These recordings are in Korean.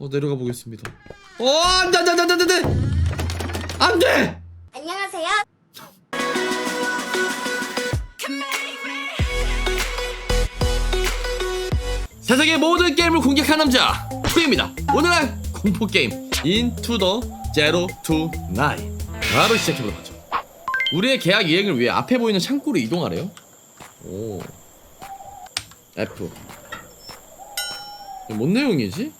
어 내려가 보겠습니다. 어 안돼 안돼 안돼 안돼 안돼 안돼. 안녕하세요. 세상의 모든 게임을 공격한 남자 프리입니다. 오늘은 공포 게임 인투 더 제로 투 나인 바로 시작해보도록 하죠. 우리의 계약 이행을 위해 앞에 보이는 창고로 이동하래요. 오 F 뭔 내용이지?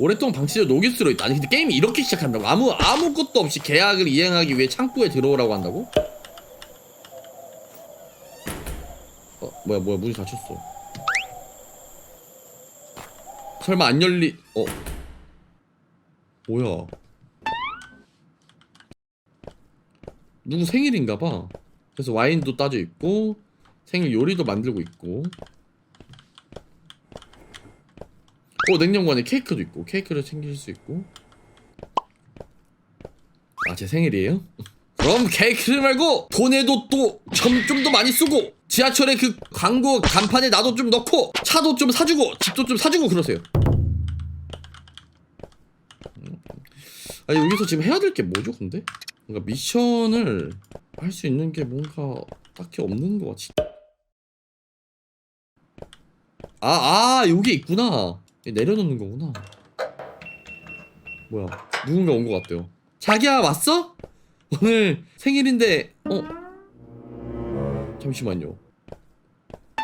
오랫동안 방치되어 녹일수록 있다. 아니 근데 게임이 이렇게 시작한다고? 아무 아무것도 없이 계약을 이행하기 위해 창고에 들어오라고 한다고? 어 뭐야 뭐야 문이 닫혔어. 설마 안 열리 어 뭐야 누구 생일인가봐 그래서 와인도 따져 있고 생일 요리도 만들고 있고 어 냉장고 안에 케이크도 있고 케이크를 챙길 수 있고 아 제 생일이에요? 그럼 케이크를 말고 돈에도 또좀더 많이 쓰고 지하철에 그 광고 간판에 나도 좀 넣고 차도 좀 사주고 집도 좀 사주고 그러세요. 아니 여기서 지금 해야 될 게 뭐죠 근데? 뭔가 미션을 할 수 있는 게 뭔가 딱히 없는 것 같지. 아, 아, 여기 있구나. 내려놓는 거구나. 뭐야, 누군가 온 것 같대요. 자기야, 왔어? 오늘 생일인데, 어? 잠시만요.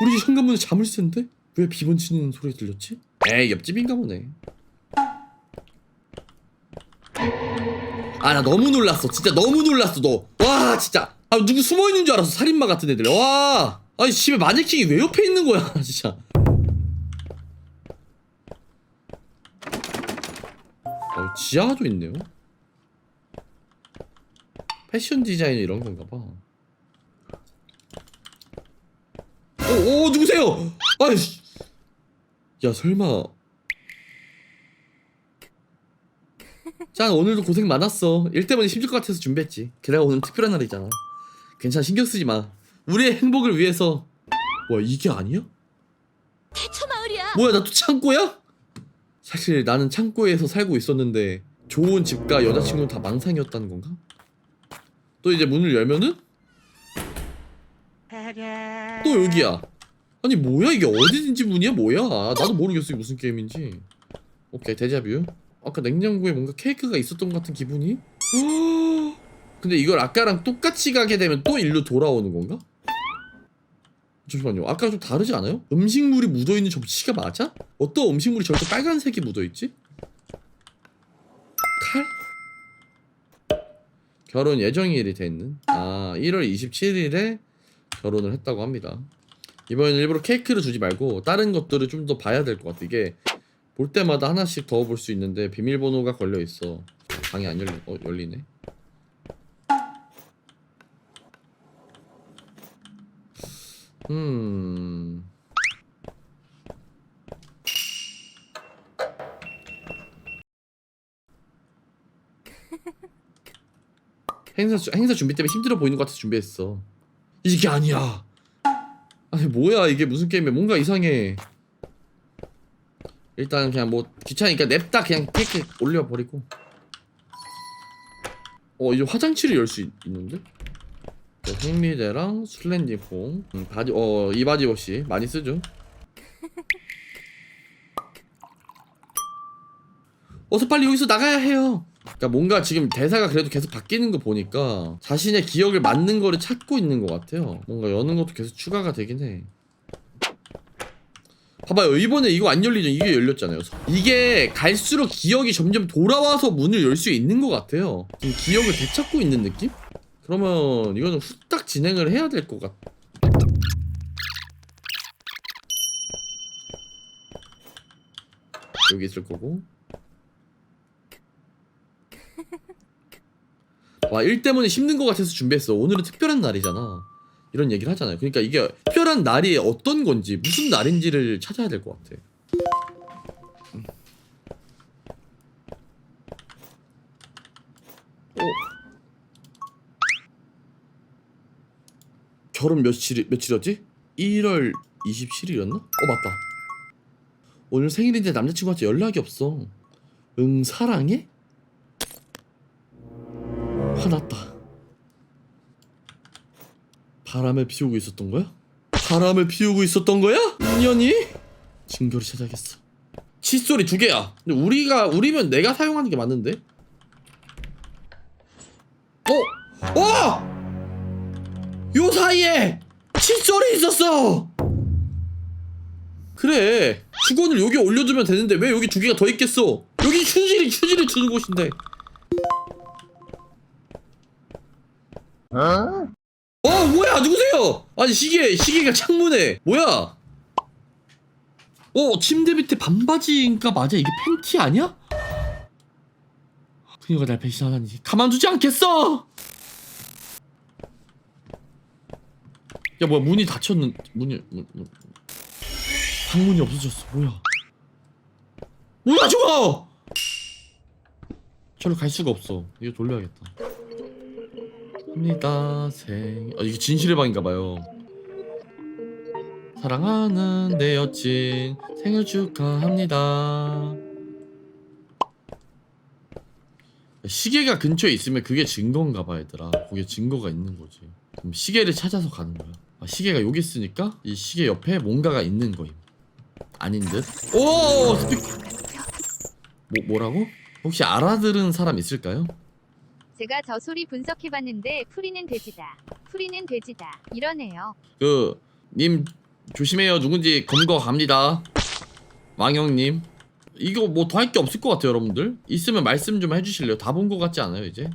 우리 집 현관문에 쓰는데? 왜 비번 치는 소리 들렸지? 에이, 옆집인가 보네. 아, 나 너무 놀랐어. 진짜 너무 놀랐어, 너. 와, 진짜. 아, 누구 숨어 있는 줄 알았어. 살인마 같은 애들. 와. 아니, 집에 마네킹이 왜 옆에 있는 거야, 진짜. 어, 지하도 있네요. 패션 디자인 이런 건가 봐. 오, 오, 누구세요? 아이씨. 야, 설마. 짠, 오늘도 고생 많았어. 일 때문에 힘들 것 같아서 준비했지. 게다가 오늘 특별한 날이잖아. 괜찮아, 신경 쓰지 마. 우리의 행복을 위해서. 와, 이게 아니야? 태초 마을이야. 뭐야, 나 또 창고야? 사실 나는 창고에서 살고 있었는데 좋은 집과 여자친구는 다 망상이었다는 건가? 또 이제 문을 열면은 또 여기야. 아니 뭐야 이게 어디든지 문이야 뭐야? 나도 모르겠어 이게 무슨 게임인지. 오케이 데자뷰. 아까 냉장고에 뭔가 케이크가 있었던 것 같은 기분이. 근데 이걸 아까랑 똑같이 가게 되면 또 일로 돌아오는 건가? 잠시만요. 아까 좀 다르지 않아요? 음식물이 묻어있는 접시가 맞아? 어떤 음식물이 저렇게 빨간색이 묻어있지? 칼? 결혼 예정일이 돼 있는? 아 1월 27일에 결혼을 했다고 합니다. 이번에는 일부러 케이크를 주지 말고 다른 것들을 좀 더 봐야 될 것 같아. 이게 볼 때마다 하나씩 더 볼 수 있는데 비밀번호가 걸려 있어. 방이 안 열리, 어 열리네. 음. 행사 주- 행사 준비 때문에 힘들어 보이는 것 같아서 준비했어. 이게 아니야. 아니 뭐야 이게 무슨 게임이야? 뭔가 이상해. 일단 그냥 뭐 귀찮으니까 냅다 그냥 케이크 올려 버리고. 어 이제 화장실을 열 수 있는데? 네, 생리대랑 슬렌딩 폼, 음, 바디, 어, 이 바디워시 많이 쓰죠. 어서 빨리 여기서 나가야 해요. 그러니까 뭔가 지금 대사가 그래도 계속 바뀌는 거 보니까 자신의 기억을 맞는 거를 찾고 있는 것 같아요. 뭔가 여는 것도 계속 추가가 되긴 해. 봐봐요 이번에 이거 안 열리죠 이게 열렸잖아요 이게 갈수록 기억이 점점 돌아와서 문을 열 수 있는 것 같아요 지금 기억을 되찾고 있는 느낌? 그러면 이거는 후딱 진행을 해야 될 것 같. 여기 있을 거고. 와, 일 때문에 힘든 것 같아서 준비했어. 오늘은 특별한 날이잖아. 이런 얘기를 하잖아요. 그러니까 이게 특별한 날이 어떤 건지, 무슨 날인지를 찾아야 될 것 같아. 결혼 며칠 며칠이었지? 1월 27일이었나? 어 맞다. 오늘 생일인데 남자친구한테 연락이 없어. 응 사랑해? 화났다. 바람을 피우고 있었던 거야? 바람을 피우고 있었던 거야? 인연이? 증거를 찾아야겠어. 칫솔이 두 개야. 근데 우리가 우리면 내가 사용하는 게 맞는데? 어? 어! 요 사이에 칫솔이 있었어. 그래. 수건을 여기 올려두면 되는데 왜 여기 두 개가 더 있겠어? 여기 휴지를 휴지를 주는 곳인데. 어 뭐야 누구세요? 아니 시계 시계가 창문에 뭐야? 어 침대 밑에 반바지인가 맞아 이게 팬티 아니야? 그녀가 날 배신하다니 가만두지 않겠어. 야 뭐야 문이 닫혔는 문이 문, 문. 방문이 없어졌어 뭐야? 뭐야 저거? 저로 갈 수가 없어. 이거 돌려야겠다. 합니다 생. 아 이게 진실의 방인가 봐요. 사랑하는 내 여친 생일 축하합니다. 시계가 근처에 있으면 그게 증거인가 봐 얘들아. 거기에 증거가 있는 거지. 그럼 시계를 찾아서 가는 거야. 아, 시계가 여기 있으니까 이 시계 옆에 뭔가가 있는 거임. 아닌 듯. 오 스피커. 뭐 뭐라고? 혹시 알아들은 사람 있을까요? 제가 저 소리 분석해봤는데 풀이는 돼지다. 풀이는 돼지다. 이러네요. 그 님 조심해요 누군지 검거 갑니다 왕형님 이거 뭐 더 할 게 없을 것 같아요 여러분들 있으면 말씀 좀 해주실래요 다 본 것 같지 않아요 이제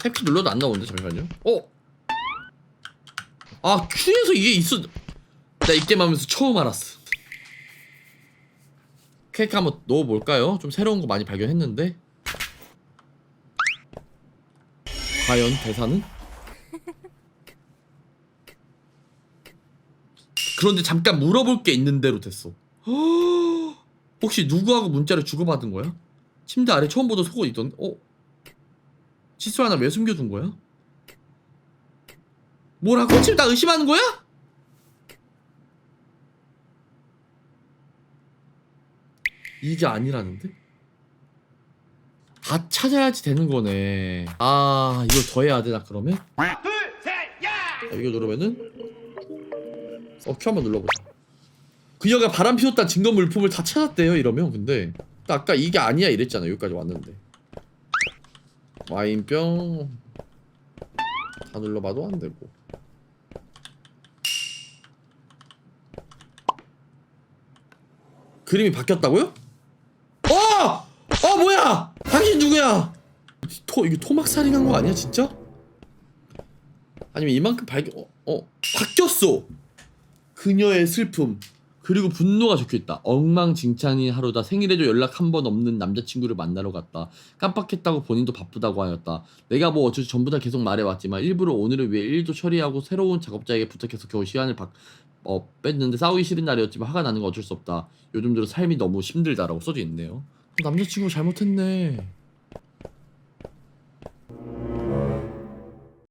탭키 눌러도 안 나오는데 잠시만요 어? 아 큐에서 이게 있어 나 이 게임 하면서 처음 알았어 케이크 한번 넣어볼까요? 좀 새로운 거 많이 발견했는데 과연 대사는? 그런데 잠깐 물어볼 게 있는 대로 됐어. 혹시 누구하고 문자를 주고받은 거야? 침대 아래 처음 보던 속옷 있던. 어? 칫솔 하나 왜 숨겨둔 거야? 뭐라고? 지금 나 의심하는 거야? 이게 아니라는데? 다 찾아야지 되는 거네. 아, 이걸 더 해야 되나 그러면? 자, 이거 누르면은 어, 큐 한번 눌러보자. 그녀가 바람 피웠다 증거 물품을 다 찾았대요. 이러면 근데 나 아까 이게 아니야 이랬잖아. 여기까지 왔는데 와인병 다 눌러봐도 안 되고. 그림이 바뀌었다고요? 어! 어 뭐야? 당신 누구야? 토 이거 토막 살인한 거 아니야 진짜? 아니면 이만큼 발견 어, 어 바뀌었어. 그녀의 슬픔 그리고 분노가 적혀있다. 엉망진창인 하루다. 생일에도 연락 한 번 없는 남자친구를 만나러 갔다. 깜빡했다고 본인도 바쁘다고 하였다. 내가 뭐 어쩔 수 전부 다 계속 말해왔지만 일부러 오늘을 위해 일도 처리하고 새로운 작업자에게 부탁해서 겨우 시간을 바, 어, 뺐는데 싸우기 싫은 날이었지만 화가 나는 건 어쩔 수 없다. 요즘 들어 삶이 너무 힘들다라고 써져 있네요. 남자친구 잘못했네.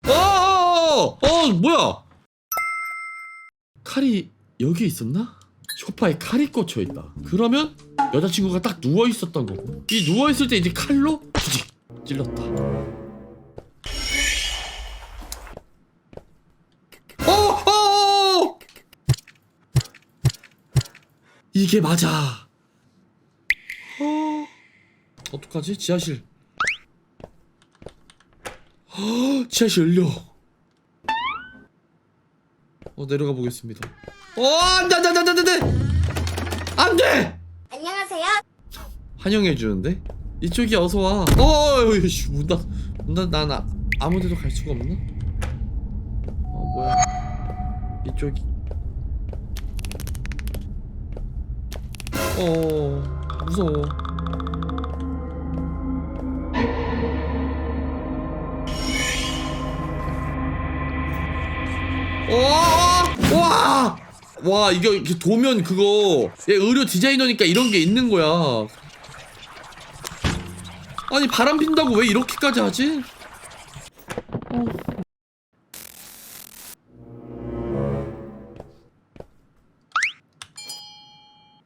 어어어 어, 뭐야? 칼이 여기 있었나? 소파에 칼이 꽂혀 있다. 그러면 여자친구가 딱 누워 있었던 거고. 이 누워 있을 때 이제 칼로 부직 찔렀다. 어, 어, 어! 이게 맞아. 어, 어떡하지? 지하실. 어, 지하실 열려. 어 내려가 보겠습니다. 어 안 돼 안 돼 안 돼 안 돼 안 돼 안 돼 안녕하세요. 환영해 주는데 이쪽이 어서 와. 어 이씨 문닫 문닫 나나 아무데도 갈 수가 없나? 어 뭐야 이쪽이 어 무서워. 와! 와! 와, 이거 이렇게 도면 그거 얘 의료 디자이너니까 이런 게 있는 거야. 아니 바람 핀다고 왜 이렇게까지 하지? 어.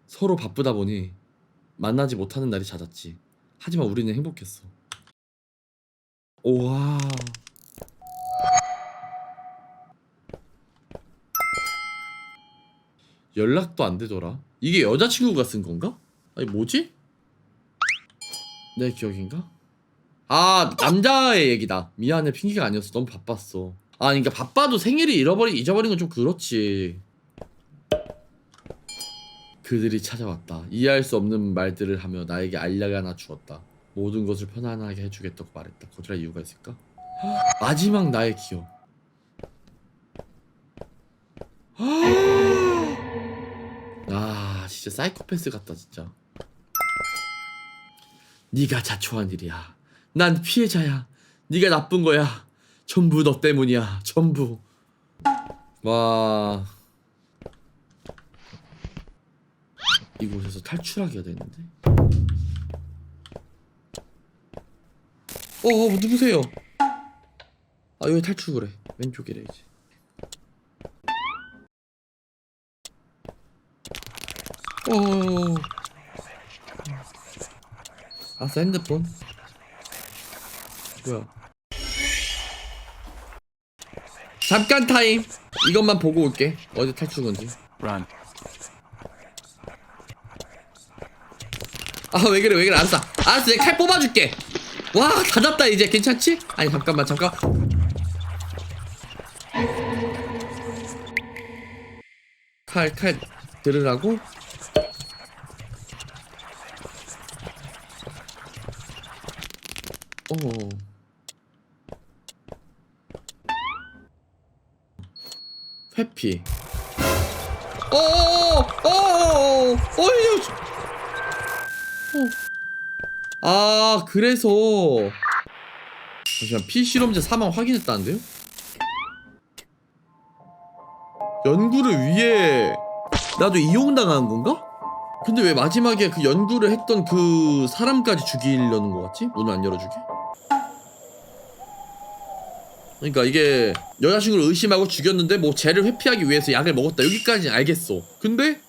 서로 바쁘다 보니 만나지 못하는 날이 잦았지. 하지만 우리는 행복했어. 우와. 연락도 안 되더라. 이게 여자친구가 쓴 건가? 아니 뭐지? 내 기억인가? 아 남자의 얘기다. 미안해 핑계가 아니었어. 너무 바빴어. 아 그러니까 바빠도 생일이 잃어버리 잊어버린 건 좀 그렇지. 그들이 찾아왔다. 이해할 수 없는 말들을 하며 나에게 알약을 하나 주었다. 모든 것을 편안하게 해주겠다고 말했다. 거절할 이유가 있을까? 마지막 나의 기억. 아 진짜 사이코패스 같다 진짜. 네가 자초한 일이야. 난 피해자야. 네가 나쁜 거야. 전부 너 때문이야. 전부. 와. 이곳에서 탈출하기가 되는데. 어, 어 누구세요? 아 여기 탈출 그래. 왼쪽이래 이제. 어. 아싸 핸드폰. 뭐야? 잠깐 타임. 이것만 보고 올게. 어디 탈출 건지. Run. 아 왜 그래 왜 그래 알았어 알았어 내가 칼 뽑아줄게 와 닫았다 이제 괜찮지? 아니 잠깐만 잠깐 칼 칼 들으라고? 어 회피 어어어어어어 아 그래서 잠시만 피실험자 사망 확인했다는데요? 연구를 위해 나도 이용당한 건가? 근데 왜 마지막에 그 연구를 했던 그 사람까지 죽이려는 거 같지? 문을 안 열어주게? 그러니까 이게 여자친구를 의심하고 죽였는데 뭐 죄를 회피하기 위해서 약을 먹었다. 여기까지는 알겠어. 근데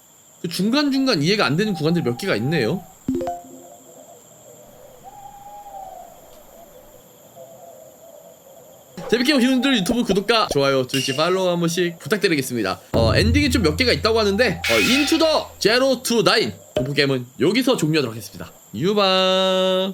그 중간중간 이해가 안 되는 구간들이 몇 개가 있네요. 재밌게 보신 분들 유튜브 구독과 좋아요, 주시 팔로우 한 번씩 부탁드리겠습니다. 어, 엔딩이 좀 몇 개가 있다고 하는데 어, 인투 더 제로 투 나인 공포 게임은 여기서 종료하도록 하겠습니다. 유바